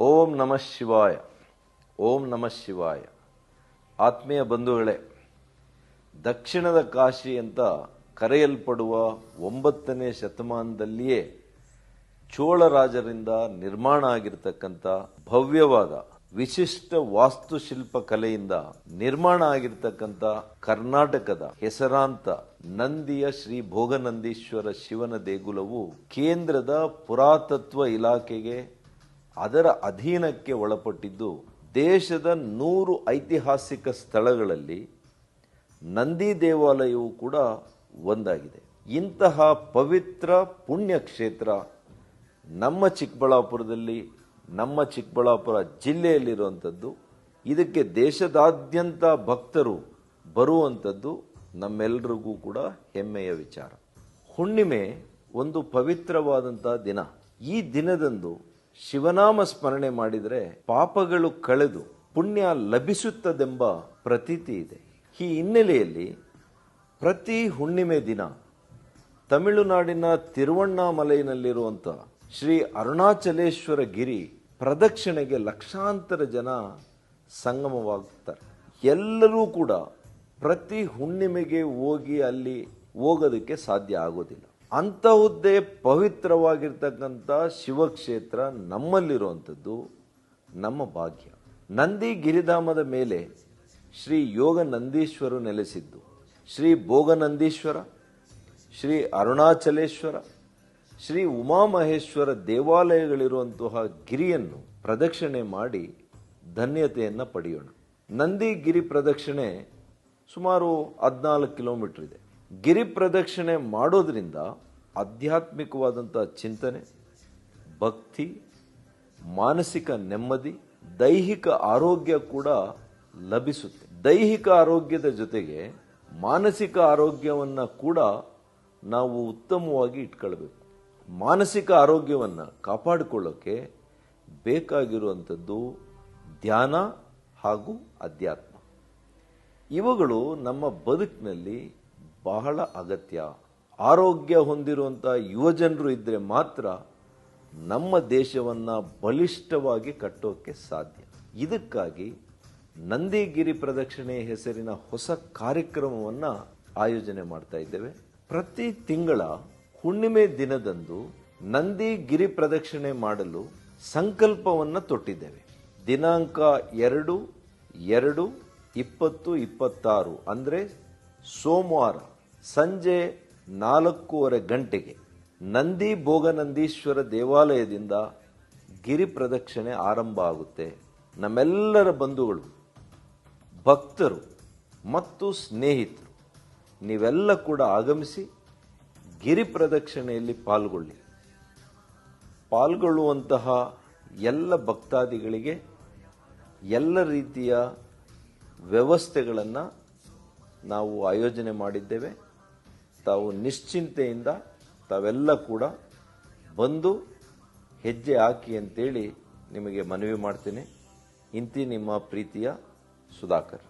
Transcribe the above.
ಓಂ ನಮಃ ಶಿವಾಯ. ಓಂ ನಮಃ ಶಿವಾಯ. ಆತ್ಮೀಯ ಬಂಧುಗಳೇ, ದಕ್ಷಿಣದ ಕಾಶಿ ಅಂತ ಕರೆಯಲ್ಪಡುವ ಒಂಬತ್ತನೇ ಶತಮಾನದಲ್ಲಿಯೇ ಚೋಳರಾಜರಿಂದ ನಿರ್ಮಾಣ ಆಗಿರತಕ್ಕಂಥ ಭವ್ಯವಾದ ವಿಶಿಷ್ಟ ವಾಸ್ತುಶಿಲ್ಪ ಕಲೆಯಿಂದ ನಿರ್ಮಾಣ ಆಗಿರ್ತಕ್ಕಂಥ ಕರ್ನಾಟಕದ ಹೆಸರಾಂತ ನಂದಿಯ ಶ್ರೀ ಭೋಗನಂದೀಶ್ವರ ಶಿವನ ದೇಗುಲವು ಕೇಂದ್ರದ ಪುರಾತತ್ವ ಇಲಾಖೆಗೆ ಅದರ ಅಧೀನಕ್ಕೆ ಒಳಪಟ್ಟಿದ್ದು ದೇಶದ ನೂರು ಐತಿಹಾಸಿಕ ಸ್ಥಳಗಳಲ್ಲಿ ನಂದಿ ದೇವಾಲಯವು ಕೂಡ ಒಂದಾಗಿದೆ. ಇಂತಹ ಪವಿತ್ರ ಪುಣ್ಯಕ್ಷೇತ್ರ ನಮ್ಮ ಚಿಕ್ಕಬಳ್ಳಾಪುರದಲ್ಲಿ, ನಮ್ಮ ಚಿಕ್ಕಬಳ್ಳಾಪುರ ಜಿಲ್ಲೆಯಲ್ಲಿರುವಂಥದ್ದು, ಇದಕ್ಕೆ ದೇಶದಾದ್ಯಂತ ಭಕ್ತರು ಬರುವಂಥದ್ದು ನಮ್ಮೆಲ್ಲರಿಗೂ ಕೂಡ ಹೆಮ್ಮೆಯ ವಿಚಾರ. ಹುಣ್ಣಿಮೆ ಒಂದು ಪವಿತ್ರವಾದಂಥ ದಿನ. ಈ ದಿನದಂದು ಶಿವನಾಮ ಸ್ಮರಣೆ ಮಾಡಿದರೆ ಪಾಪಗಳು ಕಳೆದು ಪುಣ್ಯ ಲಭಿಸುತ್ತದೆಂಬ ಪ್ರತೀತಿ ಇದೆ. ಈ ಹಿನ್ನೆಲೆಯಲ್ಲಿ ಪ್ರತಿ ಹುಣ್ಣಿಮೆ ದಿನ ತಮಿಳುನಾಡಿನ ತಿರುವಣ್ಣಾಮಲೈನಲ್ಲಿರುವಂಥ ಶ್ರೀ ಅರುಣಾಚಲೇಶ್ವರ ಗಿರಿ ಪ್ರದಕ್ಷಿಣೆಗೆ ಲಕ್ಷಾಂತರ ಜನ ಸಂಗಮವಾಗುತ್ತಾರೆ. ಎಲ್ಲರೂ ಕೂಡ ಪ್ರತಿ ಹುಣ್ಣಿಮೆಗೆ ಹೋಗಿ ಅಲ್ಲಿ ಹೋಗೋದಕ್ಕೆ ಸಾಧ್ಯ ಆಗೋದಿಲ್ಲ. ಅಂತಹುದ್ದೇ ಪವಿತ್ರವಾಗಿರ್ತಕ್ಕಂಥ ಶಿವಕ್ಷೇತ್ರ ನಮ್ಮಲ್ಲಿರುವಂಥದ್ದು ನಮ್ಮ ಭಾಗ್ಯ. ನಂದಿ ಗಿರಿಧಾಮದ ಮೇಲೆ ಶ್ರೀ ಯೋಗ ನಂದೀಶ್ವರು ನೆಲೆಸಿದ್ದು. ಶ್ರೀ ಭೋಗ ನಂದೀಶ್ವರ ಶ್ರೀ ಅರುಣಾಚಲೇಶ್ವರ, ಶ್ರೀ ಉಮಾಮಹೇಶ್ವರ ದೇವಾಲಯಗಳಿರುವಂತಹ ಗಿರಿಯನ್ನು ಪ್ರದಕ್ಷಿಣೆ ಮಾಡಿ ಧನ್ಯತೆಯನ್ನು ಪಡೆಯೋಣ. ನಂದಿ ಗಿರಿ ಪ್ರದಕ್ಷಿಣೆ ಸುಮಾರು ಹದಿನಾಲ್ಕು ಕಿಲೋಮೀಟ್ರ್ ಇದೆ. ಗಿರಿ ಪ್ರದಕ್ಷಿಣೆ ಮಾಡೋದರಿಂದ ಆಧ್ಯಾತ್ಮಿಕವಾದಂಥ ಚಿಂತನೆ, ಭಕ್ತಿ, ಮಾನಸಿಕ ನೆಮ್ಮದಿ, ದೈಹಿಕ ಆರೋಗ್ಯ ಕೂಡ ಲಭಿಸುತ್ತೆ. ದೈಹಿಕ ಆರೋಗ್ಯದ ಜೊತೆಗೆ ಮಾನಸಿಕ ಆರೋಗ್ಯವನ್ನು ಕೂಡ ನಾವು ಉತ್ತಮವಾಗಿ ಇಟ್ಕೊಳ್ಬೇಕು. ಮಾನಸಿಕ ಆರೋಗ್ಯವನ್ನು ಕಾಪಾಡಿಕೊಳ್ಳೋಕ್ಕೆ ಬೇಕಾಗಿರುವಂಥದ್ದು ಧ್ಯಾನ ಹಾಗೂ ಅಧ್ಯಾತ್ಮ. ಇವುಗಳು ನಮ್ಮ ಬದುಕಿನಲ್ಲಿ ಬಹಳ ಅಗತ್ಯ. ಆರೋಗ್ಯ ಹೊಂದಿರುವಂಥ ಯುವಜನರು ಇದ್ದರೆ ಮಾತ್ರ ನಮ್ಮ ದೇಶವನ್ನು ಬಲಿಷ್ಠವಾಗಿ ಕಟ್ಟೋಕ್ಕೆ ಸಾಧ್ಯ. ಇದಕ್ಕಾಗಿ ನಂದಿಗಿರಿ ಪ್ರದಕ್ಷಿಣೆ ಹೆಸರಿನ ಹೊಸ ಕಾರ್ಯಕ್ರಮವನ್ನು ಆಯೋಜನೆ ಮಾಡ್ತಾ ಇದ್ದೇವೆ. ಪ್ರತಿ ತಿಂಗಳ ಹುಣ್ಣಿಮೆ ದಿನದಂದು ನಂದಿ ಗಿರಿ ಪ್ರದಕ್ಷಿಣೆ ಮಾಡಲು ಸಂಕಲ್ಪವನ್ನು ತೊಟ್ಟಿದ್ದೇವೆ. ದಿನಾಂಕ ಎರಡು ಎರಡು, ಇಪ್ಪತ್ತು, ಇಪ್ಪತ್ತಾರು, ಅಂದರೆ ಸೋಮವಾರ ಸಂಜೆ ನಾಲ್ಕೂವರೆ ಗಂಟೆಗೆ ನಂದಿ ಭೋಗನಂದೀಶ್ವರ ದೇವಾಲಯದಿಂದ ಗಿರಿ ಪ್ರದಕ್ಷಿಣೆ ಆರಂಭ ಆಗುತ್ತೆ. ನಮ್ಮೆಲ್ಲರ ಬಂಧುಗಳು, ಭಕ್ತರು ಮತ್ತು ಸ್ನೇಹಿತರು, ನೀವೆಲ್ಲ ಕೂಡ ಆಗಮಿಸಿ ಗಿರಿ ಪ್ರದಕ್ಷಿಣೆಯಲ್ಲಿ ಪಾಲ್ಗೊಳ್ಳಿ. ಪಾಲ್ಗೊಳ್ಳುವಂತಹ ಎಲ್ಲ ಭಕ್ತಾದಿಗಳಿಗೆ ಎಲ್ಲ ರೀತಿಯ ವ್ಯವಸ್ಥೆಗಳನ್ನು ನಾವು ಆಯೋಜನೆ ಮಾಡಿದ್ದೇವೆ. ತಾವು ನಿಶ್ಚಿಂತೆಯಿಂದ ತಾವೆಲ್ಲ ಕೂಡ ಬಂದು ಹೆಜ್ಜೆ ಹಾಕಿ ಅಂತೇಳಿ ನಿಮಗೆ ಮನವಿ ಮಾಡ್ತೇನೆ. ಇಂತಿ ನಿಮ್ಮ ಪ್ರೀತಿಯ ಸುಧಾಕರ್.